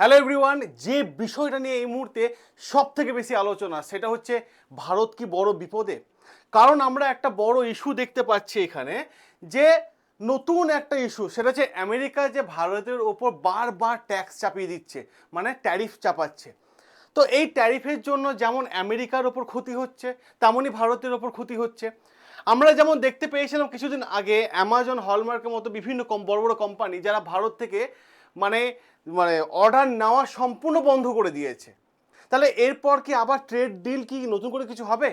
Hello everyone যে বিষয়টা নিয়ে এই মুহূর্তে সব থেকে বেশি আলোচনা সেটা হচ্ছে ভারত কি বড় বিপদে? কারণ আমরা একটা বড় ইস্যু দেখতে পাচ্ছি এখানে যে নতুন একটা ইস্যু সেটা হচ্ছে আমেরিকা যে ভারতের ওপর বারবার ট্যাক্স চাপিয়ে দিচ্ছে মানে ট্যারিফ চাপাচ্ছে। তো এই ট্যারিফের জন্য যেমন আমেরিকার ওপর ক্ষতি হচ্ছে, তেমনই ভারতের ওপর ক্ষতি হচ্ছে। আমরা যেমন দেখতে পেয়েছিলাম কিছুদিন আগে অ্যামাজন হলমার্কের মতো বিভিন্ন কম, বড় বড় কোম্পানি যারা ভারত থেকে মানে মানে অর্ডার নেওয়া সম্পূর্ণ বন্ধ করে দিয়েছে। তাহলে এরপর কি আবার ট্রেড ডিল কি নতুন করে কিছু হবে?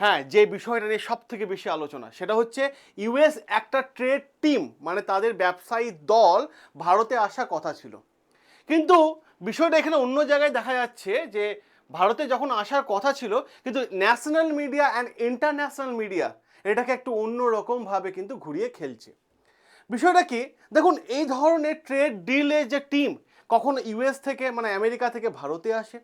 হ্যাঁ যে বিষয়টা নিয়ে সব থেকে বেশি আলোচনা, সেটা হচ্ছে ইউএস একটা ট্রেড টিম মানে তাদের ব্যবসায়ী দল ভারতে আসার কথা ছিল। কিন্তু বিষয়টা এখানে অন্য জায়গায় দেখা যাচ্ছে যে ভারতে যখন আসার কথা ছিল, কিন্তু national media and international media এটাকে একটু অন্য রকমভাবে কিন্তু ঘুরিয়ে খেলছে। বিষয়টা কি? দেখুন, এই ধরনের ট্রেড ডিলে যে টিম কখনো ইউএস থেকে মানে আমেরিকা থেকে ভারতে আসে,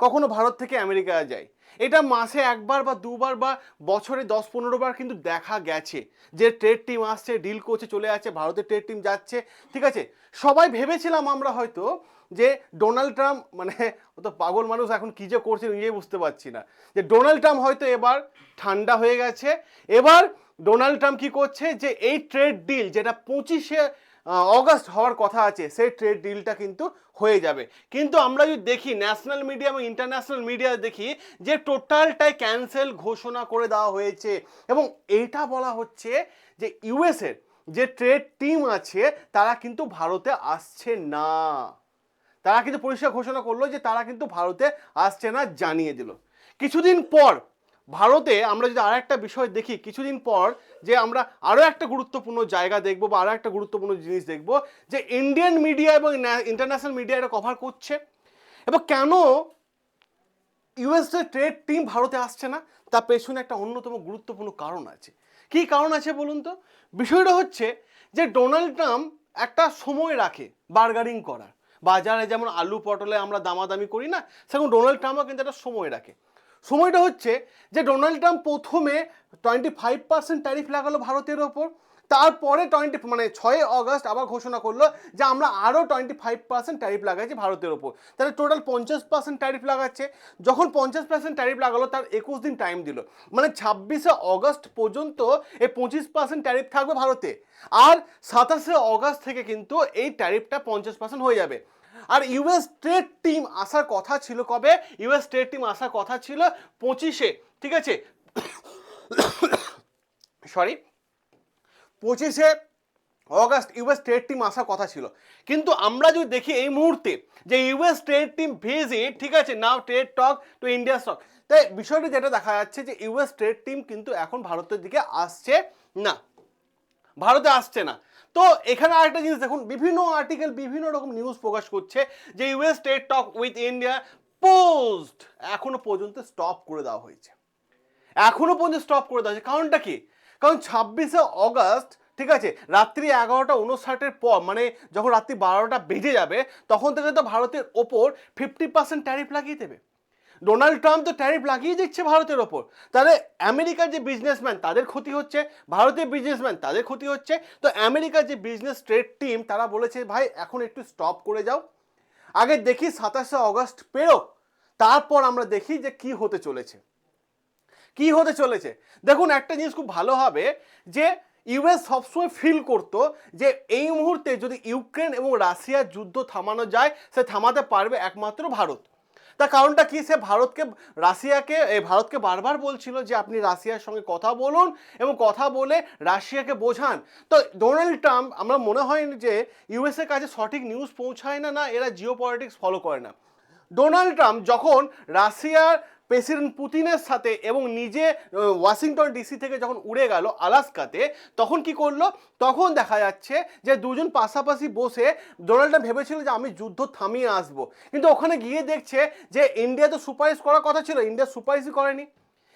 কখনো ভারত থেকে আমেরিকা যায়। এটা মাসে একবার বা দুবার বা বছরে দশ পনেরো বার কিন্তু দেখা গেছে যে ট্রেড টিম আসছে ডিল করছে, চলে যাচ্ছে, ভারতের ট্রেড টিম যাচ্ছে, ঠিক আছে? সবাই ভেবেছিলাম আমরা হয়তো যে ডোনাল্ড ট্রাম্প মানে ও তো পাগল মানুষ, এখন কী যে করছে নিজেই বুঝতে পারছি না। যে ডোনাল্ড ট্রাম্প হয়তো এবার ঠান্ডা হয়ে গেছে, এবার ডোনাল্ড ট্রাম্প কি করছে? যে এই ট্রেড ডিল যেটা পঁচিশে অগস্ট হওয়ার কথা আছে, সেই ট্রেড ডিলটা কিন্তু হয়ে যাবে। কিন্তু আমরা যদি দেখি ন্যাশনাল মিডিয়া এবং ইন্টারন্যাশনাল মিডিয়া দেখি যে টোটালটাই ক্যান্সেল ঘোষণা করে দেওয়া হয়েছে। এবং এইটা বলা হচ্ছে যে ইউএসের যে ট্রেড টিম আছে, তারা কিন্তু ভারতে আসছে না। তারা কিন্তু পরিষ্কার ঘোষণা করল যে তারা কিন্তু ভারতে আসছে না, জানিয়ে দিল। কিছুদিন পর ভারতে আমরা যদি আর একটা বিষয় দেখি, কিছুদিন পর যে আমরা আরও একটা গুরুত্বপূর্ণ জায়গা দেখব বা আরও একটা গুরুত্বপূর্ণ জিনিস দেখব, যে ইন্ডিয়ান মিডিয়া এবং ইন্টারন্যাশনাল মিডিয়া এটা কভার করছে। এবং কেন ইউএসএ ট্রেড টিম ভারতে আসছে না? তার পেছনে একটা অন্যতম গুরুত্বপূর্ণ কারণ আছে। কী কারণ আছে বলুন তো? বিষয়টা হচ্ছে যে ডোনাল্ড ট্রাম্প একটা সময় রাখে বার্গারিং করার। বাজারে যেমন আলু পটলে আমরা দামাদামি করি না, সেরকম ডোনাল্ড ট্রাম্পও কিন্তু একটা সময় রাখে। সময়টা হচ্ছে যে ডোনাল্ড ট্রাম্প প্রথমে টোয়েন্টি ফাইভ পার্সেন্ট ট্যারিফ লাগালো ভারতের ওপর, তারপরে টোয়েন্টি মানে ছয় অগস্ট আবার ঘোষণা করল যে আমরা আরও টোয়েন্টি ফাইভ পার্সেন্ট ট্যারিফ লাগাচ্ছি ভারতের ওপর। তাহলে টোটাল পঞ্চাশ পার্সেন্ট ট্যারিফ লাগাচ্ছে। যখন পঞ্চাশ পার্সেন্ট ট্যারিফ লাগালো, তার একুশ দিন টাইম দিল। মানে ছাব্বিশে অগস্ট পর্যন্ত এই পঁচিশ পার্সেন্ট ট্যারিফ থাকবে ভারতে। আর সাতাশে অগস্ট থেকে কিন্তু এই ট্যারিফটা পঞ্চাশ পার্সেন্ট হয়ে যাবে। আর ইউএস ট্রেড টিম আসার কথা ছিল কবে? ইউএস ট্রেড টিম আসার কথা ছিল পঁচিশে, ঠিক আছে? সরি পঁচিশে অগাস্ট ইউএস ট্রেড টিম আসার কথা ছিল। কিন্তু আমরা যদি দেখি এই মুহূর্তে যে ইউএস ট্রেড টিম ভিজিট ঠিক আছে? Now trade talk to India stock তাই বিষয়টি যেটা দেখা যাচ্ছে যে ইউএস ট্রেড টিম কিন্তু এখন ভারতের দিকে আসছে না। ভারতে আসছে না। তো এখানে আরেকটা জিনিস দেখুন, বিভিন্ন আর্টিকেল বিভিন্ন রকম নিউজ প্রকাশ করছে যে US trade talk with India post এখনও পর্যন্ত স্টপ করে দেওয়া হয়েছে। এখনও পর্যন্ত স্টপ করে দেওয়া হয়েছে। কারণটা কি? কারণ ছাব্বিশে অগস্ট, ঠিক আছে, রাত্রি এগারোটা উনষাটের পর মানে যখন রাত্রি বারোটা বেজে যাবে, তখন থেকে তো ভারতের ওপর ফিফটি পার্সেন্ট ট্যারিফ লাগিয়ে দেবে। ডোনাল্ড ট্রাম্প তো ট্যারিফ লাগিয়ে দিচ্ছে ভারতের ওপর। তাহলে আমেরিকার যে বিজনেসম্যান তাদের ক্ষতি হচ্ছে, ভারতের বিজনেসম্যান তাদের ক্ষতি হচ্ছে। তো আমেরিকার যে বিজনেস ট্রেড টিম তারা বলেছে, ভাই, এখন একটু স্টপ করে যাও। আগে দেখি সাতাশে অগস্ট পেরো তারপর আমরা দেখি যে কি হতে চলেছে। কি হতে চলেছে? দেখুন, একটা জিনিস খুব ভালো হবে যে ইউএস সবসময় ফিল করতো যে এই মুহূর্তে যদি ইউক্রেন এবং রাশিয়ার যুদ্ধ থামানো যায়, সে থামাতে পারবে একমাত্র ভারত। তার কারণটা কি? সে ভারতকে, রাশিয়াকে ভারতকে বারবার বলছিল যে আপনি রাশিয়ার সঙ্গে কথা বলুন এবং কথা বলে রাশিয়াকে বোঝান। তো ডোনাল্ড ট্রাম্প, আমরা মনে হয় যে ইউএসের কাছে সঠিক নিউজ পৌঁছায় না না এরা জিও পলিটিক্স ফলো করে না। ডোনাল্ড ট্রাম্প যখন রাশিয়ার প্রেসিডেন্ট পুতিনের সাথে এবং নিজে ওয়াশিংটন ডিসি থেকে যখন উড়ে গেল আলাস্কাতে, তখন কি করল? তখন দেখা যাচ্ছে যে দুজন পাশাপাশি বসে ডোনাল্ড ভেবেছিল যে আমি যুদ্ধ থামিয়ে আসব। কিন্তু ওখানে গিয়ে দেখছে যে ইন্ডিয়া তো সুপারিশ করার কথা ছিল ইন্ডিয়া সুপারিশই করেনি।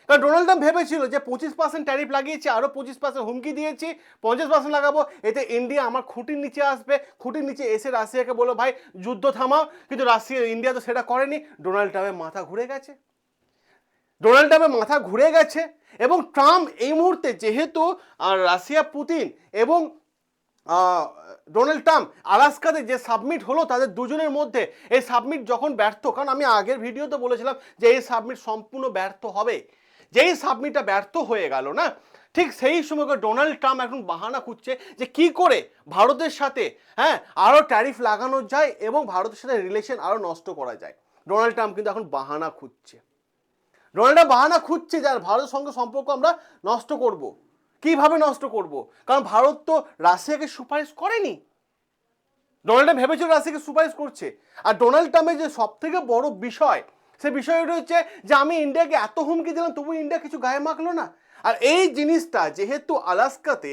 কারণ ডোনাল্ড ট্রাম্প ভেবেছিল যে পঁচিশ পার্সেন্ট ট্যারিফ লাগিয়েছি আরও পঁচিশ পার্সেন্ট হুমকি দিয়েছি, পঞ্চাশ পার্সেন্ট লাগাবো, এতে ইন্ডিয়া আমার খুঁটির নিচে আসবে। খুঁটির নিচে এসে রাশিয়াকে বলো ভাই, যুদ্ধ থামাও। কিন্তু রাশিয়া ইন্ডিয়া তো সেটা করেনি। ডোনাল্ড ট্রাম্পের মাথা ঘুরে গেছে। ডোনাল্ড ট্রাম্পের মাথা ঘুরে গেছে এবং ট্রাম্প এই মুহূর্তে যেহেতু রাশিয়া পুতিন এবং ডোনাল্ড ট্রাম্প আলাস্কাতে যে সাবমিট হলো তাদের দুজনের মধ্যে, এই সাবমিট যখন ব্যর্থ, কারণ আমি আগের ভিডিওতে বলেছিলাম যে এই সাবমিট সম্পূর্ণ ব্যর্থ হবে। যেই সাবমিটটা ব্যর্থ হয়ে গেল না, ঠিক সেই সময় ডোনাল্ড ট্রাম্প এখন বাহানা খুঁজছে যে কি করে ভারতের সাথে হ্যাঁ আরও ট্যারিফ লাগানো যায় এবং ভারতের সাথে রিলেশন আরও নষ্ট করা যায়। ডোনাল্ড ট্রাম্প কিন্তু এখন বাহানা খুঁজছে। ডোনাল্ড বাহানা খুঁজছে যার ভারতের সঙ্গে সম্পর্ক আমরা নষ্ট করব। কীভাবে নষ্ট করব? কারণ ভারত তো রাশিয়াকে সুপারিশ করেনি। ডোনাল্ড ভেবেছিল রাশিয়াকে সুপারিশ করছে। আর ডোনাল্ড ট্রাম্পের যে সব থেকে বড় বিষয়, সে বিষয়টা হচ্ছে যে আমি ইন্ডিয়াকে এত হুমকি দিলাম, তবু ইন্ডিয়া কিছু গায়ে মাখলো না। আর এই জিনিসটা যেহেতু আলাস্কাতে,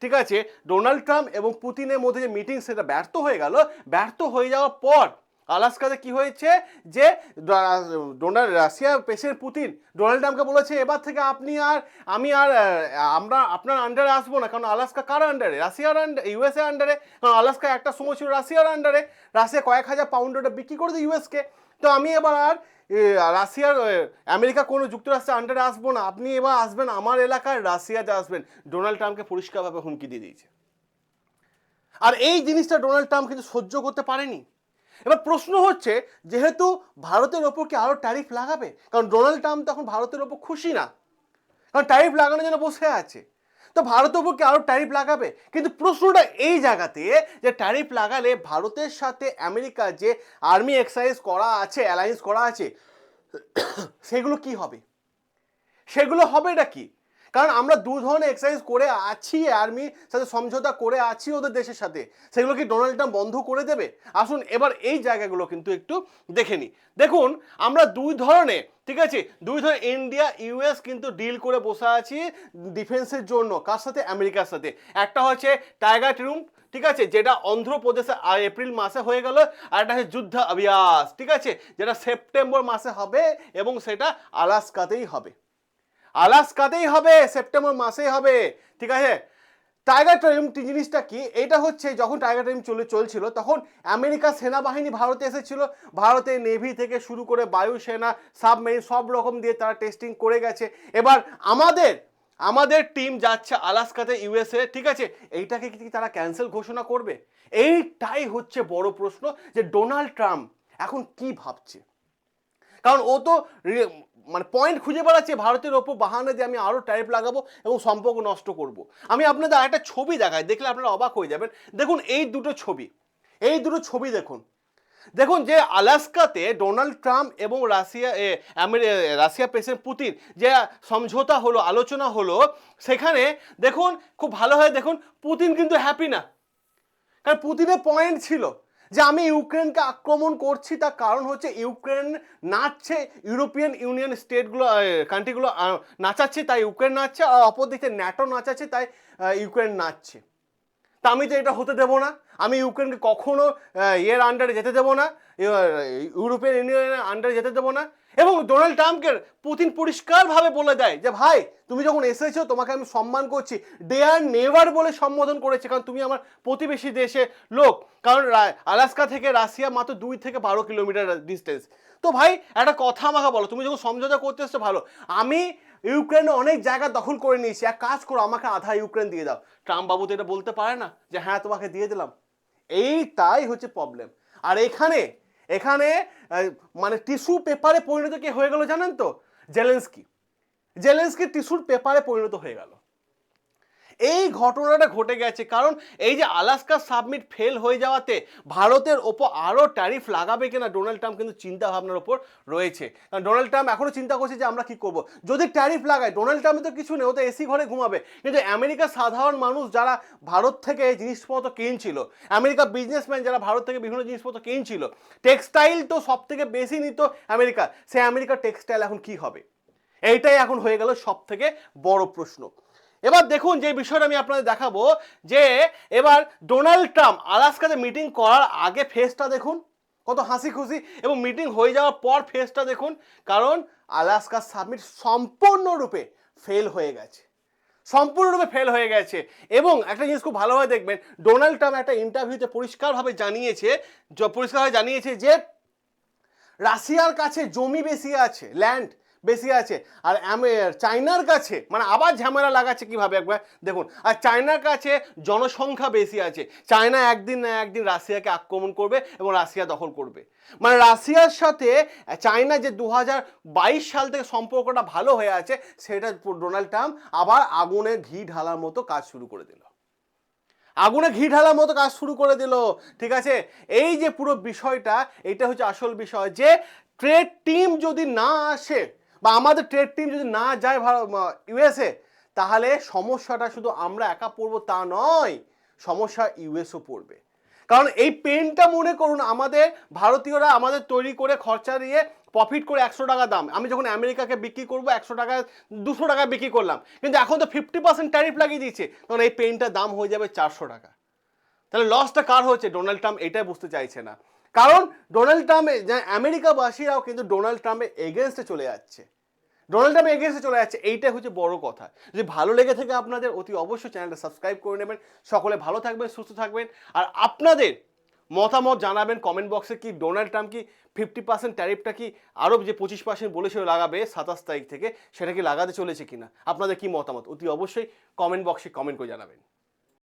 ঠিক আছে, ডোনাল্ড ট্রাম্প এবং পুতিনের মধ্যে যে মিটিং সেটা ব্যর্থ হয়ে গেল, ব্যর্থ হয়ে যাওয়ার পর আলাস্কাতে কি হয়েছে? যে Donald Russia president Putin, Donald ট্রাম্পকে বলেছে, এবার থেকে আপনি আর আমি আর আমরা, আপনার আন্ডারে আসব না। কারণ আলাস্কা কার আন্ডারে রাশিয়ার আন্ডারে ইউএসএ আন্ডারে কারণ আলাস্কা একটা সময় ছিল রাশিয়ার আন্ডারে রাশিয়া কয়েক হাজার পাউন্ড ওটা বিক্রি করে দেয় ইউএসকে তো আমি এবার আর রাশিয়ার আমেরিকা কোনো যুক্তরাষ্ট্রের আন্ডারে আসব না। আপনি এবার আসবেন আমার এলাকায় রাশিয়াতে আসবেন। ডোনাল্ড ট্রাম্পকে পরিষ্কারভাবে হুমকি দিয়ে দিয়েছে। আর এই জিনিসটা ডোনাল্ড ট্রাম্প কিন্তু সহ্য করতে পারেনি। এবার প্রশ্ন হচ্ছে, যেহেতু ভারতের ওপর কি আরও ট্যারিফ লাগাবে? কারণ ডোনাল্ড ট্রাম্প তখন ভারতের ওপর খুশি না। কারণ ট্যারিফ লাগানোর জন্য বসে আছে। তো ভারতের ওপর কি আরও ট্যারিফ লাগাবে? কিন্তু প্রশ্নটা এই জায়গাতে যে ট্যারিফ লাগালে ভারতের সাথে আমেরিকা যে আর্মি এক্সারসাইজ করা আছে অ্যালায়েন্স করা আছে, সেগুলো কি হবে? সেগুলো হবে হবেটা কি? কারণ আমরা দু ধরনের এক্সারসাইজ করে আছি আর্মির সাথে সমঝোতা করে আছি ওদের দেশের সাথে। সেগুলো কি ডোনাল্ড ট্রাম্প বন্ধ করে দেবে? আসুন এবার এই জায়গাগুলো কিন্তু একটু দেখে নিই। দেখুন, আমরা দুই ধরনের ঠিক আছে? দুই ধরনের ইন্ডিয়া ইউএস কিন্তু ডিল করে বসে আছি ডিফেন্সের জন্য। কার সাথে? আমেরিকার সাথে। একটা হচ্ছে টাইগার ট্রুম ঠিক আছে? যেটা অন্ধ্রপ্রদেশে এপ্রিল মাসে হয়ে গেল, আর একটা হচ্ছে যুদ্ধ অভিয়াস ঠিক আছে? যেটা সেপ্টেম্বর মাসে হবে এবং সেটা আলাস্কাতেই হবে। আলাস্কাতেই হবে, সেপ্টেম্বর মাসেই হবে। ঠিক আছে? টাইগার ট্রেম জিনিসটা কি? এটা হচ্ছে যখন টাইগার ট্রেম চলে, চলছিল, তখন আমেরিকা সেনাবাহিনী ভারতে এসেছিল। ভারতে নেভি থেকে শুরু করে বায়ুসেনা সাবমেরিন সব রকম দিয়ে তারা টেস্টিং করে গেছে। এবার আমাদের আমাদের টিম যাচ্ছে আলাস্কাতে ইউএসএ ঠিক আছে? এইটাকে কি তারা ক্যান্সেল ঘোষণা করবে? এইটাই হচ্ছে বড় প্রশ্ন যে ডোনাল্ড ট্রাম্প এখন কি ভাবছে? কারণ ও তো মানে পয়েন্ট খুঁজে বেড়াচ্ছে ভারতের ওপর বাহানা দিয়ে আমি আরও ট্যারিফ লাগাবো এবং সম্পর্ক নষ্ট করব। আমি আপনাদের একটা ছবি দেখাই, দেখলে আপনারা অবাক হয়ে যাবেন। দেখুন, এই দুটো ছবি, এই দুটো ছবি দেখুন। দেখুন যে আলাস্কাতে ডোনাল্ড ট্রাম্প এবং রাশিয়া রাশিয়া প্রেসিডেন্ট পুতিন যে সমঝোতা হলো, আলোচনা হলো, সেখানে দেখুন, খুব ভালো হয়, দেখুন, পুতিন কিন্তু হ্যাপি না। কারণ পুতিনের পয়েন্ট ছিল যে আমি ইউক্রেনকে আক্রমণ করছি, তার কারণ হচ্ছে ইউক্রেন নাচছে, ইউরোপিয়ান ইউনিয়ন স্টেটগুলো কান্ট্রিগুলো নাচাচ্ছে, তাই ইউক্রেন নাচছে, আর অপরদিকে ন্যাটো নাচাচ্ছে, তাই ইউক্রেন নাচছে। তা আমি তো এটা হতে দেবো না। আমি ইউক্রেনকে কখনো এর আন্ডারে যেতে দেবো না ইউ- ইউরোপিয়ান ইউনিয়নের আন্ডারে যেতে দেবো না। এবং ডোনাল্ড ট্রাম্পকে পুতিন পরিষ্কারভাবে বলে দেয় যে, ভাই, তুমি যখন এসেছ, তোমাকে আমি সম্মান করছি। ডেয়ার নেভার বলে সম্বোধন করেছে, কারণ তুমি আমার প্রতিবেশী দেশে লোক। কারণ আলাস্কা থেকে রাশিয়া মাত্র দুই থেকে বারো কিলোমিটার ডিস্টেন্স তো ভাই, একটা কথা আমাকে বলো, তুমি যখন সমঝোতা করতে এসছো, ভালো। আমি ইউক্রেনে অনেক জায়গা দখল করে নিয়েছি। এক কাজ করো, আমাকে আধা ইউক্রেন দিয়ে দাও। ট্রাম্প বাবু তো এটা বলতে পারে না যে হ্যাঁ তোমাকে দিয়ে দিলাম। এই তাই হচ্ছে প্রবলেম আর এখানে এখানে মানে টিস্যু পেপারে পরিণত কে হয়ে গেল জানেন তো? জেলেন্সকি। জেলেন্সকি টিস্যুর পেপারে পরিণত হয়ে গেল। এই ঘটনাটা ঘটে গেছে। কারণ এই যে আলাস্কা সাবমিট ফেল হয়ে যাওয়াতে ভারতের ওপর আরও ট্যারিফ লাগাবে কিনা ডোনাল্ড ট্রাম্প কিন্তু চিন্তা ভাবনার ওপর রয়েছে। কারণ ডোনাল্ড ট্রাম্প এখনও চিন্তা করছে যে আমরা কি করব। যদি ট্যারিফ লাগায়, ডোনাল্ড ট্রাম্পের তো কিছু নেই, ও তো এসি ঘরে ঘুমাবে। কিন্তু আমেরিকার সাধারণ মানুষ যারা ভারত থেকে জিনিসপত্র কিনছিল আমেরিকা বিজনেসম্যান যারা ভারত থেকে বিভিন্ন জিনিসপত্র কিনছিল টেক্সটাইল তো সব থেকে বেশি নিত আমেরিকা। সে আমেরিকার টেক্সটাইল এখন কি হবে? এইটাই এখন হয়ে গেল সব থেকে বড় প্রশ্ন। এবার দেখুন যে বিষয়টা আমি আপনাদের দেখাবো যে এবার ডোনাল্ড ট্রাম্প আলাস্কাতে মিটিং করার আগে ফেসটা দেখুন, কত হাসি খুশি এবং মিটিং হয়ে যাওয়ার পর ফেসটা দেখুন, কারণ আলাস্কা সাবমিট সম্পূর্ণরূপে ফেল হয়ে গেছে। সম্পূর্ণরূপে ফেল হয়ে গেছে। এবং একটা জিনিস খুব ভালোভাবে দেখবেন, ডোনাল্ড ট্রাম্প একটা ইন্টারভিউতে পরিষ্কারভাবে জানিয়েছে পরিষ্কারভাবে জানিয়েছে যে রাশিয়ার কাছে জমি বেশি আছে, ল্যান্ড বেশি আছে। আর চায়নার কাছে মানে আবার ঝামেলা লাগাচ্ছে কীভাবে একবার? দেখুন, আর চায়নার কাছে জনসংখ্যা বেশি আছে। চায়না একদিন না একদিন রাশিয়াকে আক্রমণ করবে এবং রাশিয়া দখল করবে। মানে রাশিয়ার সাথে, চায়না যে দু সাল থেকে সম্পর্কটা ভালো হয়ে আছে, সেটা ডোনাল্ড ট্রাম্প আবার আগুনে ঘি ঢালার মতো কাজ শুরু করে দিল। আগুনে ঘি ঢালার মতো কাজ শুরু করে দিল, ঠিক আছে? এই যে পুরো বিষয়টা, এটা হচ্ছে আসল বিষয় যে, ট্রেড টিম যদি না আসে বা আমাদের ট্রেড টিম যদি না যায় ইউএসএ তাহলে সমস্যাটা শুধু আমরা একা পড়ব তা নয়, সমস্যা ইউএসও পড়বে। কারণ এই পেনটা মনে করুন, আমাদের ভারতীয়রা আমাদের তৈরি করে খরচা দিয়ে প্রফিট করে একশো টাকা দাম। আমি যখন আমেরিকাকে বিক্রি করব, একশো টাকা, দুশো টাকা বিক্রি করলাম। কিন্তু এখন তো ফিফটি পার্সেন্ট ট্যারিফ লাগিয়ে দিয়েছে। তখন এই পেনটার দাম হয়ে যাবে চারশো টাকা। তাহলে লসটা কার হয়েছে ডোনাল্ড ট্রাম্প এটাই বুঝতে চাইছে না। কারণ ডোনাল্ড ট্রাম্প আমেরিকাবাসীরাও কিন্তু ডোনাল্ড ট্রাম্পের এগেনস্টে চলে যাচ্ছে। ডোনাল্ড ট্রাম্প এগেনস্টে চলে যাচ্ছে, এইটাই হচ্ছে বড় কথা। যদি ভালো লেগে থাকে আপনাদের, অতি অবশ্যই চ্যানেলটা সাবস্ক্রাইব করে নেবেন। সকলে ভালো থাকবেন, সুস্থ থাকবেন। আর আপনাদের মতামত জানাবেন কমেন্ট বক্সে কি ডোনাল্ড ট্রাম্প কি ফিফটি পার্সেন্ট ট্যারিফটা কি আরও যে পঁচিশ পার্সেন্ট বলেছিল লাগাবে সাতাশ তারিখ থেকে, সেটা কি লাগাতে চলেছে কিনা? আপনাদের কি মতামত? অতি অবশ্যই কমেন্ট বক্সে কমেন্ট করে জানাবেন।